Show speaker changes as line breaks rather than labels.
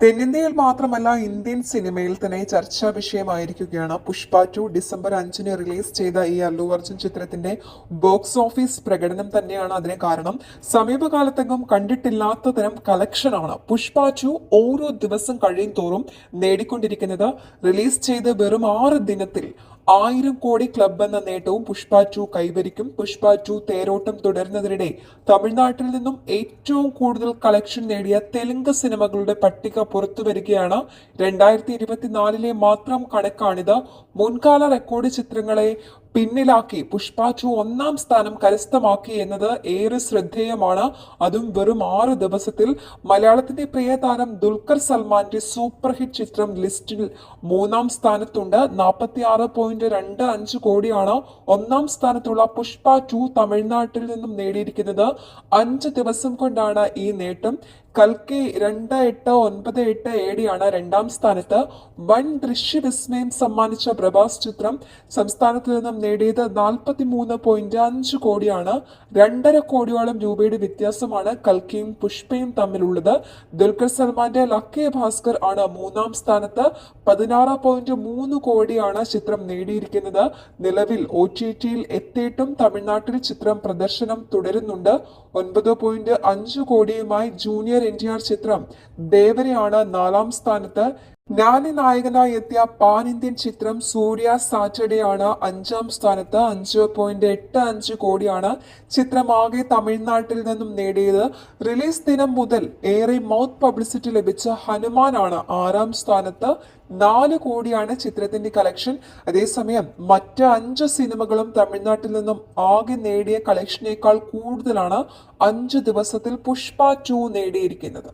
തെന്നിന്ത്യയിൽ മാത്രമല്ല ഇന്ത്യൻ സിനിമയിൽ തന്നെ ചർച്ചാ വിഷയമായിരിക്കുകയാണ് പുഷ്പ ടു ഡിസംബർ അഞ്ചിന് റിലീസ് ചെയ്ത ഈ അല്ലു അർജുൻ ചിത്രത്തിന്റെ ബോക്സ് ഓഫീസ് പ്രകടനം തന്നെയാണ് അതിന് കാരണം. സമീപകാലത്തെങ്ങും കണ്ടിട്ടില്ലാത്ത തരം കളക്ഷനാണ് പുഷ്പ ടു ഓരോ ദിവസം കഴിയും തോറും നേടിക്കൊണ്ടിരിക്കുന്നത്. റിലീസ് ചെയ്ത് വെറും ആറ് ദിനത്തിൽ ആയിരം കോടി ക്ലബ് എന്ന നേട്ടവും പുഷ്പ ടു കൈവരിക്കും. പുഷ്പ ടു തേരോട്ടം തുടരുന്നതിനിടെ തമിഴ്നാട്ടിൽ നിന്നും ഏറ്റവും കൂടുതൽ കളക്ഷൻ നേടിയ തെലുങ്ക് സിനിമകളുടെ പട്ടിക പുറത്തു വരികയാണ്. രണ്ടായിരത്തി ഇരുപത്തിനാലിലെ മാത്രം കണക്കാണിത്. മുൻകാല റെക്കോർഡ് ചിത്രങ്ങളെ പിന്നിലാക്കി. പുഷ്പ ഒന്നാം സ്ഥാനം കരസ്ഥമാക്കി എന്നത് ഏറെ ശ്രദ്ധേയമാണ്. അതും വെറും ആറ് ദിവസത്തിൽ. മലയാളത്തിന്റെ പ്രിയ താരം ദുൽഖർ സൽമാന്റെ സൂപ്പർ ഹിറ്റ് ചിത്രം ലിസ്റ്റിൽ മൂന്നാം സ്ഥാനത്തുണ്ട്. നാൽപ്പത്തി ആറ് പോയിന്റ് രണ്ട് അഞ്ച് കോടിയാണ് ഒന്നാം സ്ഥാനത്തുള്ള പുഷ്പ ടു തമിഴ്നാട്ടിൽ നിന്നും നേടിയിരിക്കുന്നത്. അഞ്ച് ദിവസം കൊണ്ടാണ് ഈ നേട്ടം. കൽക്കി രണ്ട് എട്ട് ഒൻപത് എട്ട് ഏടിയാണ് രണ്ടാം സ്ഥാനത്ത്. വൻ ദൃശ്യവിസ്മയം സമ്മാനിച്ച പ്രഭാസ് ചിത്രം സംസ്ഥാനത്ത് നിന്നും നേടിയത് നാൽപ്പത്തി മൂന്ന് പോയിന്റ് അഞ്ച് കോടിയാണ്. രണ്ടര കോടിയോളം രൂപയുടെ വ്യത്യാസമാണ് കൽക്കിയും പുഷ്പയും തമ്മിലുള്ളത്. ദുൽഖർ സൽമാന്റെ ലക്കി ഭാസ്കർ ആണ് മൂന്നാം സ്ഥാനത്ത്. പതിനാറ് പോയിന്റ് മൂന്ന് കോടിയാണ് ചിത്രം നേടിയിരിക്കുന്നത്. നിലവിൽ ഒ ടി ടിയിൽ എത്തിയിട്ടും തമിഴ്നാട്ടിൽ ചിത്രം പ്രദർശനം തുടരുന്നുണ്ട്. ഒൻപത് പോയിന്റ് അഞ്ച് കോടിയുമായി ജൂനിയർ എൻ ടി ആർ ചിത്രം ദേവരയാണ് നാലാം സ്ഥാനത്ത്. നാനി നായകനായി എത്തിയ പാൻ ഇന്ത്യൻ ചിത്രം സൂര്യ സാറ്റർഡേ ആണ് അഞ്ചാം സ്ഥാനത്ത് അഞ്ച് പോയിന്റ് എട്ട് അഞ്ച് കോടിയാണ് ചിത്രം ആകെ തമിഴ്നാട്ടിൽ നിന്നും നേടിയത്. റിലീസ് ദിനം മുതൽ ഏറെ മൗത്ത് പബ്ലിസിറ്റി ലഭിച്ച ഹനുമാനാണ് ആറാം സ്ഥാനത്ത് നാല് കോടിയാണ് ചിത്രത്തിന്റെ കളക്ഷൻ അതേസമയം മറ്റ് അഞ്ച് സിനിമകളും തമിഴ്നാട്ടിൽ നിന്നും ആകെ നേടിയ കളക്ഷനേക്കാൾ കൂടുതലാണ് അഞ്ച് ദിവസത്തിൽ പുഷ്പ ടു നേടിയിരിക്കുന്നത്.